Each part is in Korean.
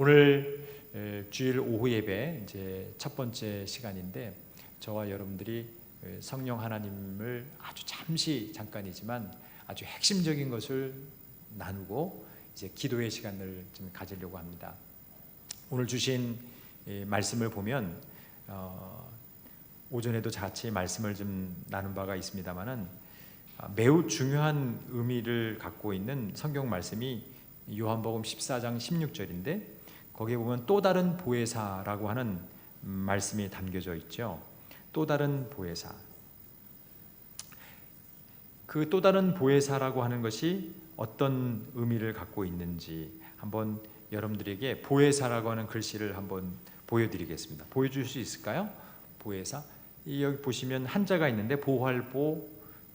오늘 에, 주일 오후 예배 이제 첫 번째 시간인데 저와 여러분들이 에, 성령 하나님을 아주 잠시 잠깐이지만 아주 핵심적인 것을 나누고 이제 기도의 시간을 좀 가지려고 합니다. 오늘 주신 이 말씀을 보면 어, 오전에도 같이 말씀을 좀 나눈 바가 있습니다만은 아, 매우 중요한 의미를 갖고 있는 성경 말씀이 요한복음 14장 16절인데 거기에 보면 또 다른 보혜사라고 하는 음, 말씀이 담겨져 있죠. 또 다른 보혜사. 그 또 다른 보혜사라고 하는 것이 어떤 의미를 갖고 있는지 한번 여러분들에게 보혜사라고 하는 글씨를 한번 보여드리겠습니다. 보여줄 수 있을까요? 보혜사. 이 여기 보시면 한자가 있는데 보활보,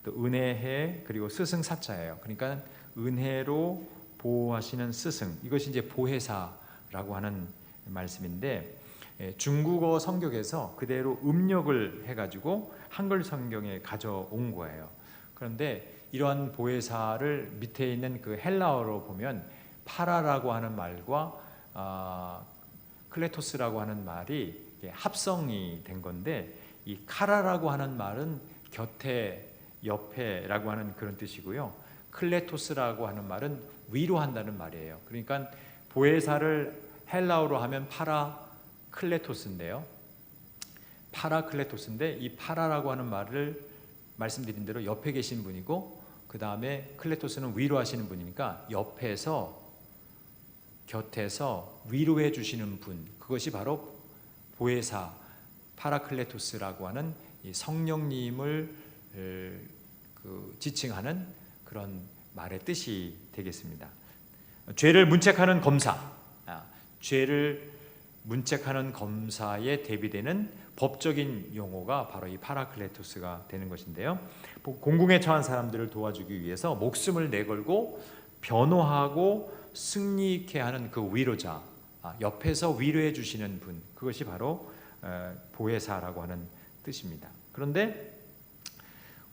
또 은혜해 그리고 스승사자예요. 그러니까 은혜로 보호하시는 스승 이것이 이제 보혜사 라고 하는 말씀인데 예, 중국어 성격에서 그대로 음력을 해가지고 한글 성경에 가져온 거예요. 그런데 이러한 보혜사를 밑에 있는 그 헬라어로 보면 파라라고 하는 말과 아, 클레토스라고 하는 말이 합성이 된 건데 이 카라라고 하는 말은 곁에 옆에라고 하는 그런 뜻이고요. 클레토스라고 하는 말은 위로한다는 말이에요. 그러니까 보혜사를 헬라어로 하면 파라 클레토스인데요. 파라 클레토스인데 이 파라라고 하는 말을 말씀드린 대로 옆에 계신 분이고 그 다음에 클레토스는 위로 하시는 분이니까 옆에서 곁에서 위로해 주시는 분 그것이 바로 보혜사 파라클레토스라고 하는 이 성령님을 그 지칭하는 그런 말의 뜻이 되겠습니다. 죄를 문책하는 검사, 아, 죄를 문책하는 검사에 대비되는 법적인 용어가 바로 이 파라클레토스가 되는 것인데요. 공궁에 처한 사람들을 도와주기 위해서 목숨을 내걸고 변호하고 승리케 하는 그 위로자, 아, 옆에서 위로해 주시는 분, 그것이 바로 어, 보혜사라고 하는 뜻입니다. 그런데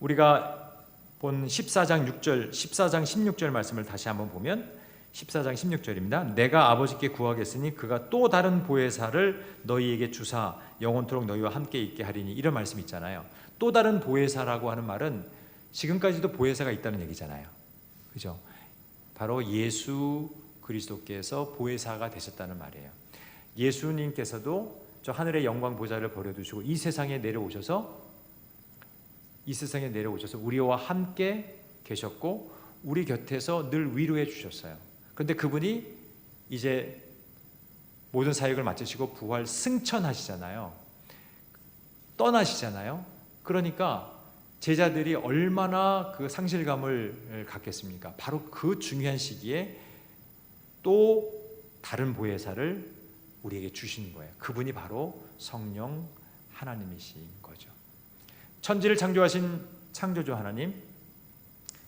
우리가 본 14장 6절, 14장 16절 말씀을 다시 한번 보면 14장 16절입니다. 내가 아버지께 구하겠으니 그가 또 다른 보혜사를 너희에게 주사 영원토록 너희와 함께 있게 하리니 이런 말씀 있잖아요. 또 다른 보혜사라고 하는 말은 지금까지도 보혜사가 있다는 얘기잖아요. 그죠? 바로 예수 그리스도께서 보혜사가 되셨다는 말이에요. 예수님께서도 저 하늘의 영광 보좌를 버려두시고 이 세상에 내려오셔서 이 세상에 내려오셔서 우리와 함께 계셨고 우리 곁에서 늘 위로해 주셨어요. 그런데 그분이 이제 모든 사역을 마치시고 부활 승천하시잖아요. 떠나시잖아요. 그러니까 제자들이 얼마나 그 상실감을 갖겠습니까? 바로 그 중요한 시기에 또 다른 보혜사를 우리에게 주시는 거예요. 그분이 바로 성령 하나님이신 거죠. 천지를 창조하신 창조주 하나님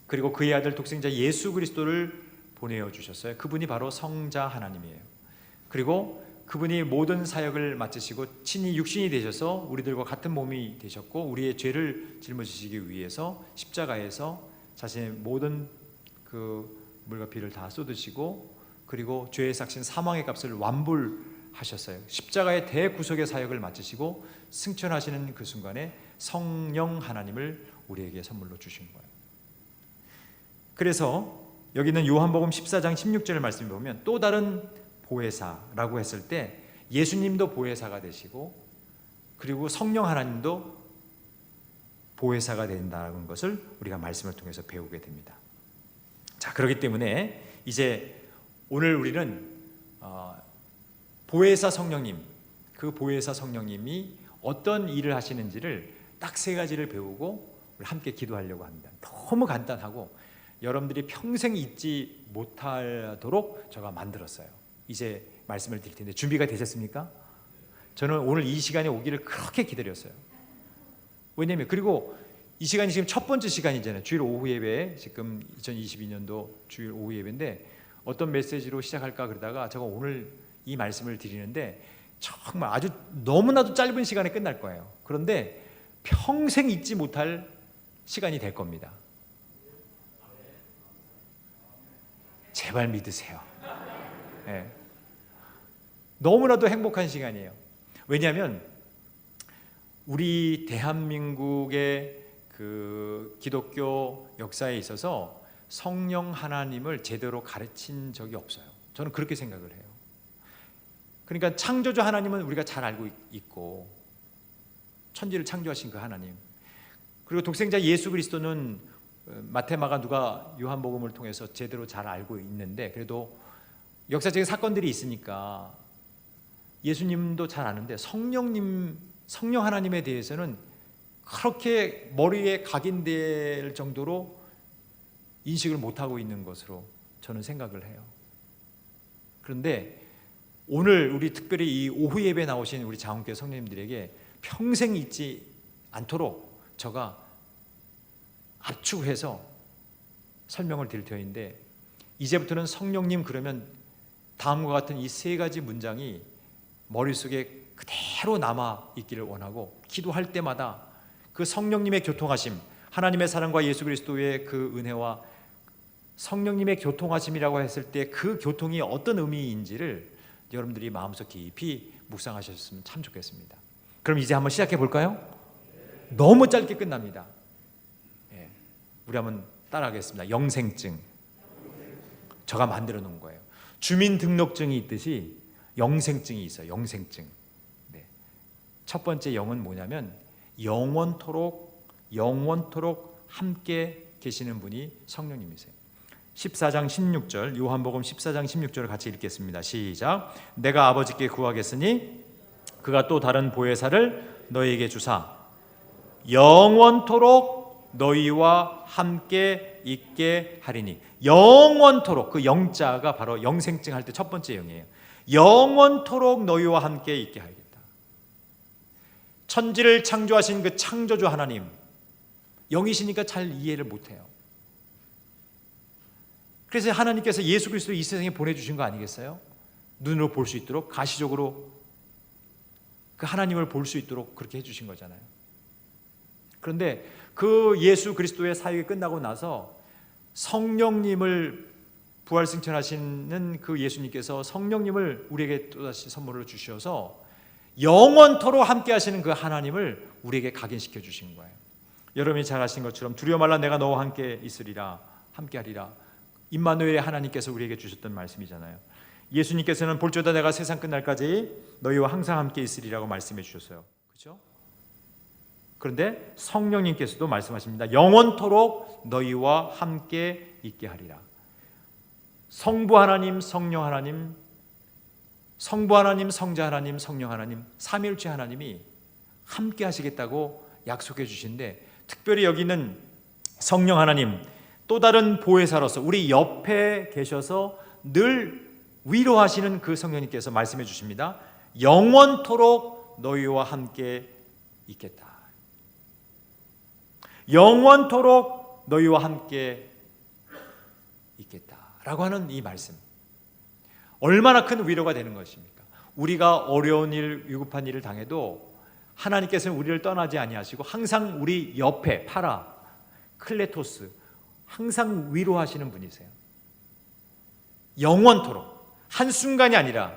그리고 그의 아들 독생자 예수 그리스도를 보내어 주셨어요. 그분이 바로 성자 하나님이에요. 그리고 그분이 모든 사역을 마치시고 친히 육신이 되셔서 우리들과 같은 몸이 되셨고 우리의 죄를 짊어지시기 위해서 십자가에서 자신의 모든 그 물과 피를 다 쏟으시고 그리고 죄의 삭신 사망의 값을 완불하셨어요. 십자가의 대구속의 사역을 마치시고 승천하시는 그 순간에 성령 하나님을 우리에게 선물로 주신 거예요. 그래서 여기는 요한복음 14장 16절 말씀을 보면 또 다른 보혜사라고 했을 때 예수님도 보혜사가 되시고 그리고 성령 하나님도 보혜사가 된다는 것을 우리가 말씀을 통해서 배우게 됩니다. 자, 그렇기 때문에 이제 오늘 우리는 어, 보혜사 성령님, 그 보혜사 성령님이 어떤 일을 하시는지를 딱 세 가지를 배우고 함께 기도하려고 합니다. 너무 간단하고 여러분들이 평생 잊지 못하도록 제가 만들었어요. 이제 말씀을 드릴 텐데 준비가 되셨습니까? 저는 오늘 이 시간에 오기를 그렇게 기다렸어요. 왜냐면 그리고 이 시간이 지금 첫 번째 시간이잖아요. 주일 오후 예배 지금 2022년도 주일 오후 예배인데 어떤 메시지로 시작할까 그러다가 제가 오늘 이 말씀을 드리는데 정말 아주 너무나도 짧은 시간에 끝날 거예요. 그런데 평생 잊지 못할 시간이 될 겁니다. 제발 믿으세요. 네. 너무나도 행복한 시간이에요. 왜냐하면 우리 대한민국의 그 기독교 역사에 있어서 성령 하나님을 제대로 가르친 적이 없어요. 저는 그렇게 생각을 해요. 그러니까 창조주 하나님은 우리가 잘 알고 있고 천지를 창조하신 그 하나님 그리고 독생자 예수 그리스도는 어, 마테마가 누가 요한복음을 통해서 제대로 잘 알고 있는데 그래도 역사적인 사건들이 있으니까 예수님도 잘 아는데 성령님 성령 하나님에 대해서는 그렇게 머리에 각인될 정도로 인식을 못 하고 있는 것으로 저는 생각을 해요. 그런데 오늘 우리 특별히 이 오후 예배 나오신 우리 자원교 성령님들에게 평생 잊지 않도록 제가 압축해서 설명을 드릴 터인데 이제부터는 성령님 그러면 다음과 같은 이 세 가지 문장이 머릿속에 그대로 남아 있기를 원하고 기도할 때마다 그 성령님의 교통하심 하나님의 사랑과 예수 그리스도의 그 은혜와 성령님의 교통하심이라고 했을 때 그 교통이 어떤 의미인지를 여러분들이 마음속 깊이 묵상하셨으면 참 좋겠습니다. 그럼 이제 한번 시작해 볼까요? 너무 짧게 끝납니다. 예, 우리 한번 따라하겠습니다. 영생증. 저가 만들어 놓은 거예요. 주민등록증이 있듯이 영생증이 있어요. 영생증. 네. 첫 번째 영은 뭐냐면 영원토록 영원토록 함께 계시는 분이 성령님이세요. 14장 16절 요한복음 14장 16절을 같이 읽겠습니다. 시작. 내가 아버지께 구하겠으니 그가 또 다른 보혜사를 너희에게 주사 영원토록 너희와 함께 있게 하리니 영원토록 그 영자가 바로 영생증 할 때 첫 번째 영이에요. 영원토록 너희와 함께 있게 하겠다. 천지를 창조하신 그 창조주 하나님 영이시니까 잘 이해를 못 해요. 그래서 하나님께서 예수 그리스도 이 세상에 보내 주신 거 아니겠어요? 눈으로 볼 수 있도록 가시적으로 그 하나님을 볼 수 있도록 그렇게 해 주신 거잖아요. 그런데 그 예수 그리스도의 사역이 끝나고 나서 성령님을 부활승천하시는 그 예수님께서 성령님을 우리에게 또다시 선물로 주셔서 영원토록 함께 하시는 그 하나님을 우리에게 각인시켜 주신 거예요. 여러분이 잘 아신 것처럼 두려워 말라 내가 너와 함께 있으리라 함께 하리라 임마누엘의 하나님께서 우리에게 주셨던 말씀이잖아요. 예수님께서는 볼지어다 내가 세상 끝날까지 너희와 항상 함께 있으리라고 말씀해 주셨어요. 그렇죠? 그런데 성령님께서도 말씀하십니다. 영원토록 너희와 함께 있게 하리라. 성부 하나님, 성령 하나님, 성부 하나님, 성자 하나님, 성령 하나님, 삼일체 하나님이 함께 하시겠다고 약속해 주신데 특별히 여기는 성령 하나님 또 다른 보혜사로서 우리 옆에 계셔서 늘 위로하시는 그 성령님께서 말씀해 주십니다. 영원토록 너희와 함께 있겠다. 영원토록 너희와 함께 있겠다라고 하는 이 말씀. 얼마나 큰 위로가 되는 것입니까? 우리가 어려운 일, 위급한 일을 당해도 하나님께서는 우리를 떠나지 아니하시고 항상 우리 옆에 파라, 클레토스 항상 위로하시는 분이세요. 영원토록 한 순간이 아니라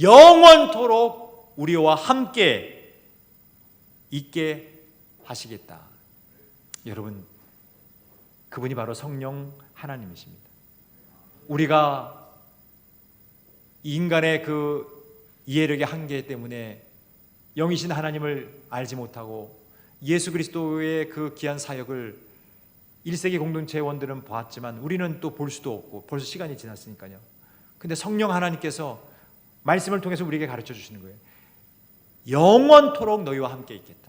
영원토록 우리와 함께 있게 하시겠다. 여러분 그분이 바로 성령 하나님이십니다. 우리가 인간의 그 이해력의 한계 때문에 영이신 하나님을 알지 못하고 예수 그리스도의 그 귀한 사역을 1세기 공동체 원들은 보았지만 우리는 또 볼 수도 없고 벌써 시간이 지났으니까요. 근데 성령 하나님께서 말씀을 통해서 우리에게 가르쳐 주시는 거예요. 영원토록 너희와 함께 있겠다.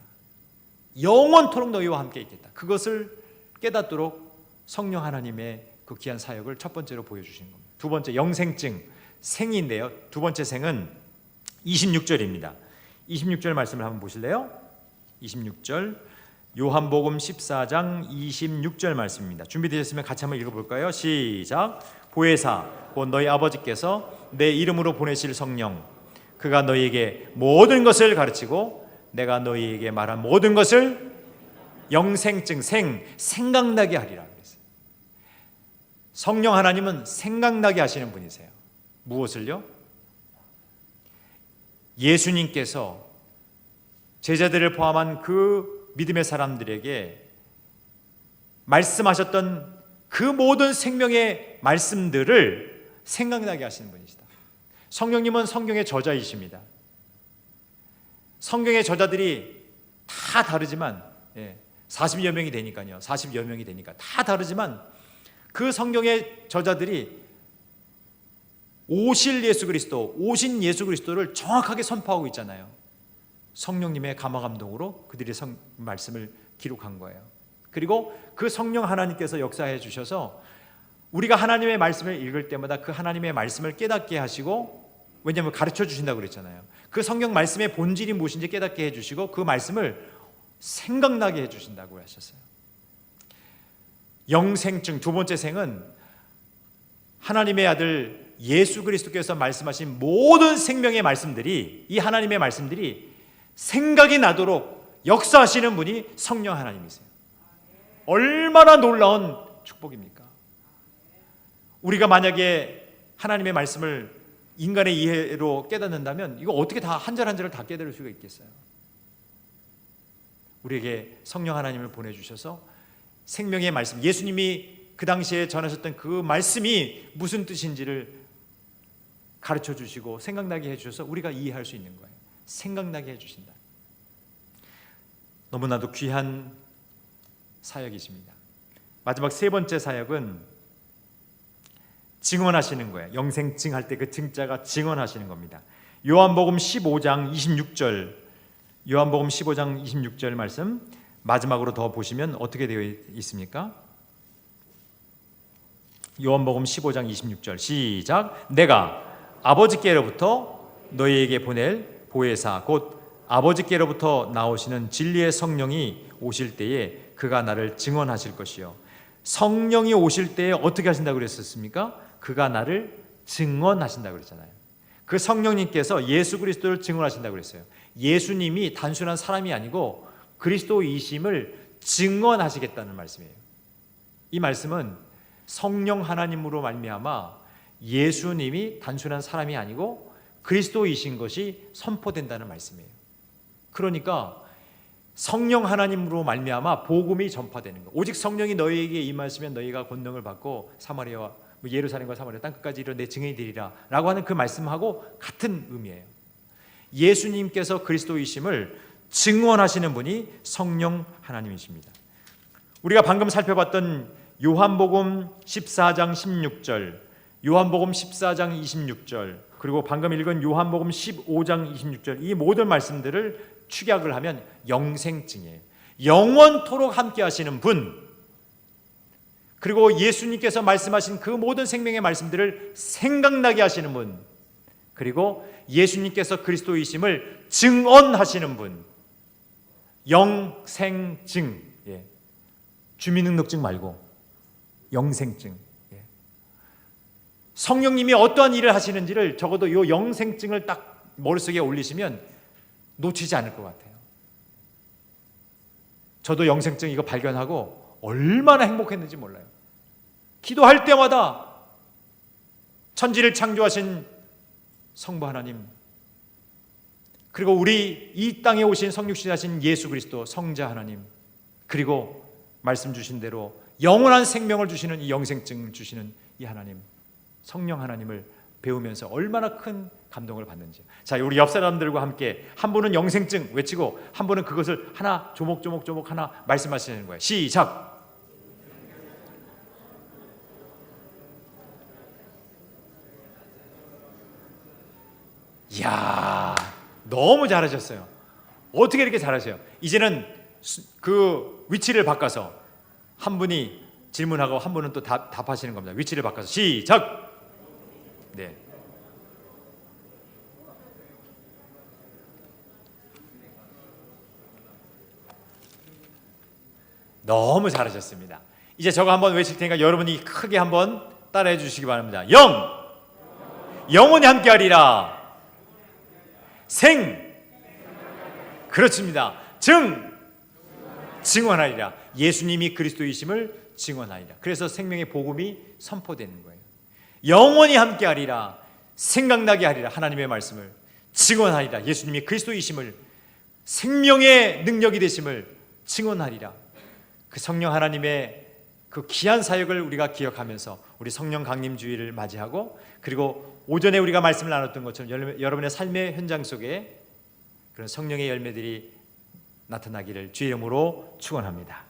영원토록 너희와 함께 있겠다. 그것을 깨닫도록 성령 하나님의 그 귀한 사역을 첫 번째로 보여주시는 겁니다. 두 번째 영생증 생인데요. 두 번째 생은 26절입니다. 26절 말씀을 한번 보실래요? 26절 요한복음 14장 26절 말씀입니다. 준비되셨으면 같이 한번 읽어볼까요? 시작. 보혜사 곧 너희 아버지께서 내 이름으로 보내실 성령 그가 너희에게 모든 것을 가르치고 내가 너희에게 말한 모든 것을 영생증 생 생각나게 하리라 그랬어요. 성령 하나님은 생각나게 하시는 분이세요. 무엇을요? 예수님께서 제자들을 포함한 그 믿음의 사람들에게 말씀하셨던 그 모든 생명의 말씀들을 생각나게 하시는 분이시다. 성령님은 성경의 저자이십니다. 성경의 저자들이 다 다르지만 예, 40여 명이 되니까요. 40여 명이 되니까 다 다르지만 그 성경의 저자들이 오실 예수 그리스도, 오신 예수 그리스도를 정확하게 선포하고 있잖아요. 성령님의 감화 감동으로 그들의 성, 말씀을 기록한 거예요. 그리고 그 성령 하나님께서 역사해 주셔서 우리가 하나님의 말씀을 읽을 때마다 그 하나님의 말씀을 깨닫게 하시고 왜냐하면 가르쳐 주신다고 그랬잖아요. 그 성경 말씀의 본질이 무엇인지 깨닫게 해 주시고 그 말씀을 생각나게 해 주신다고 하셨어요. 영생증 두 번째 생은 하나님의 아들 예수 그리스도께서 말씀하신 모든 생명의 말씀들이 이 하나님의 말씀들이 생각이 나도록 역사하시는 분이 성령 하나님이세요. 얼마나 놀라운 축복입니까? 우리가 만약에 하나님의 말씀을 인간의 이해로 깨닫는다면 이거 어떻게 다 한 절 한 절을 다 깨달을 수가 있겠어요? 우리에게 성령 하나님을 보내주셔서 생명의 말씀, 예수님이 그 당시에 전하셨던 그 말씀이 무슨 뜻인지를 가르쳐 주시고 생각나게 해주셔서 우리가 이해할 수 있는 거예요. 생각나게 해주신다. 너무나도 귀한 사역이십니다. 마지막 세 번째 사역은 증언하시는 거예요. 영생증 할 때 그 증자가 증언하시는 겁니다. 요한복음 15장 26절 요한복음 15장 26절 말씀 마지막으로 더 보시면 어떻게 되어 있습니까? 요한복음 15장 26절 시작 내가 아버지께로부터 너희에게 보낼 보혜사 곧 아버지께로부터 나오시는 진리의 성령이 오실 때에 그가 나를 증언하실 것이요 성령이 오실 때에 어떻게 하신다고 그랬었습니까? 그가 나를 증언하신다고 그랬잖아요. 그 성령님께서 예수 그리스도를 증언하신다고 그랬어요. 예수님이 단순한 사람이 아니고 그리스도이심을 증언하시겠다는 말씀이에요. 이 말씀은 성령 하나님으로 말미암아 예수님이 단순한 사람이 아니고 그리스도이신 것이 선포된다는 말씀이에요. 그러니까 성령 하나님으로 말미암아 복음이 전파되는 거. 오직 성령이 너희에게 임하시면 너희가 권능을 받고 사마리아와 뭐 예루살렘과 사마리아 땅 끝까지 이르러 내 증인이 되리라라고 하는 그 말씀하고 같은 의미예요. 예수님께서 그리스도이심을 증언하시는 분이 성령 하나님이십니다. 우리가 방금 살펴봤던 요한복음 14장 16절, 요한복음 14장 26절, 그리고 방금 읽은 요한복음 15장 26절 이 모든 말씀들을 축약을 하면 영생증이에요. 영원토록 함께 하시는 분. 그리고 예수님께서 말씀하신 그 모든 생명의 말씀들을 생각나게 하시는 분. 그리고 예수님께서 그리스도이심을 증언하시는 분. 영생증. 예. 주민등록증 말고 영생증. 예. 성령님이 어떠한 일을 하시는지를 적어도 이 영생증을 딱 머릿속에 올리시면 놓치지 않을 것 같아요. 저도 영생증 이거 발견하고 얼마나 행복했는지 몰라요. 기도할 때마다 천지를 창조하신 성부 하나님 그리고 우리 이 땅에 오신 성육신 하신 예수 그리스도 성자 하나님 그리고 말씀 주신 대로 영원한 생명을 주시는 이 영생증 주시는 이 하나님 성령 하나님을 배우면서 얼마나 큰 감동을 받는지. 자, 우리 옆 사람들과 함께 한 분은 영생증 외치고 한 분은 그것을 하나 조목조목조목 하나 말씀하시는 거예요. 시작. 이야, 너무 잘하셨어요. 어떻게 이렇게 잘하세요? 이제는 그 위치를 바꿔서 한 분이 질문하고 한 분은 또 답, 답하시는 겁니다. 위치를 바꿔서 시작. 네. 너무 잘하셨습니다. 이제 저거 한번 외칠 테니까 여러분이 크게 한번 따라해 주시기 바랍니다. 영 영원히 함께하리라. 생 그렇습니다. 증 증언하리라. 예수님이 그리스도이심을 증언하리라. 그래서 생명의 복음이 선포되는 거예요. 영원히 함께하리라. 생각나게 하리라. 하나님의 말씀을 증언하리라. 예수님이 그리스도이심을 생명의 능력이 되심을 증언하리라. 그 성령 하나님의 그 귀한 사역을 우리가 기억하면서 우리 성령 강림 주의를 맞이하고 그리고 오전에 우리가 말씀을 나눴던 것처럼 여러- 여러분의 삶의 현장 속에 그런 성령의 열매들이 나타나기를 주의 이름으로 축원합니다.